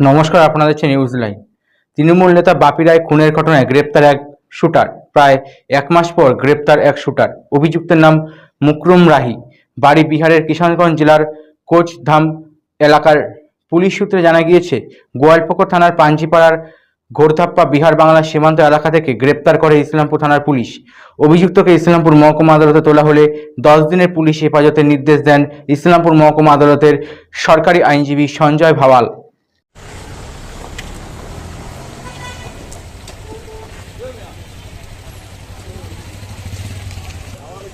নমস্কার, আপনাদের হচ্ছে নিউজ লাইন তৃণমূল নেতা বাপি রায় খুনের ঘটনায় গ্রেপ্তার এক শুটার। প্রায় এক মাস পর গ্রেপ্তার এক শুটার। অভিযুক্তের নাম মুকরুম রাহি। বাড়ি বিহারের কিষানগঞ্জ জেলার কোচধাম এলাকার পুলিশ সূত্রে জানা গিয়েছে গোয়ালপুকুর থানার পাঞ্জিপাড়ার ঘোরধাপ্পা বিহার বাংলা সীমান্ত এলাকা থেকে গ্রেপ্তার করে ইসলামপুর থানার পুলিশ। অভিযুক্তকে ইসলামপুর মহকুমা আদালতে তোলা হলে দশ দিনের পুলিশ হেফাজতের নির্দেশ দেন ইসলামপুর মহকুমা আদালতের সরকারি আইনজীবী সঞ্জয় ভাওয়াল।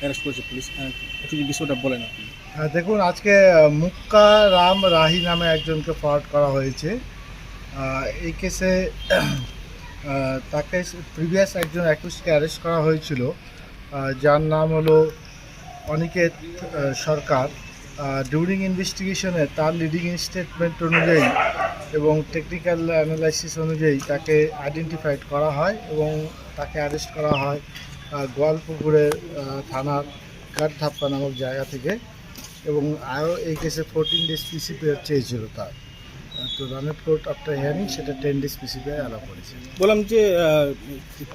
অ্যারেস্ট করেছে পুলিশ। বিষয়টা বলেন হ্যাঁ, দেখুন আজকে মুক্কা রাম রাহি নামে একজনকে ফরওয়ার্ড করা হয়েছে। এই কেসে তাকে প্রিভিয়াস একজন অ্যাকুইস্টকে অ্যারেস্ট করা হয়েছিল। যার নাম হলো অনিকেত সরকার। ডিউরিং ইনভেস্টিগেশনে তার লিডিং স্টেটমেন্ট অনুযায়ী এবং টেকনিক্যাল অ্যানালাইসিস অনুযায়ী তাকে আইডেন্টিফাইড করা হয় এবং তাকে অ্যারেস্ট করা হয়। গোয়ালপুকুরের থানার কাঠধাপ্পা নামক জায়গা থেকে এবং আরও এই কেসে ফোরটিন ডেজ পিসিপি চেয়েছিল তার। তো রানের ফোর্ট আফটার হিয়ারিং সেটা টেন ডেজ পিসিপি অ্যালাউ করেছে। বললাম যে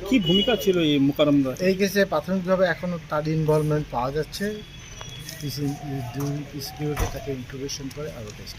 কি ভূমিকা ছিল এই মোকারম এই কেসে প্রাথমিকভাবে এখনও তার ইনভলভমেন্ট পাওয়া যাচ্ছে। পিসি ডিউরিং পিসিপিওতে তাকে ইন্ট্রোগেশন করে আরও টেস্ট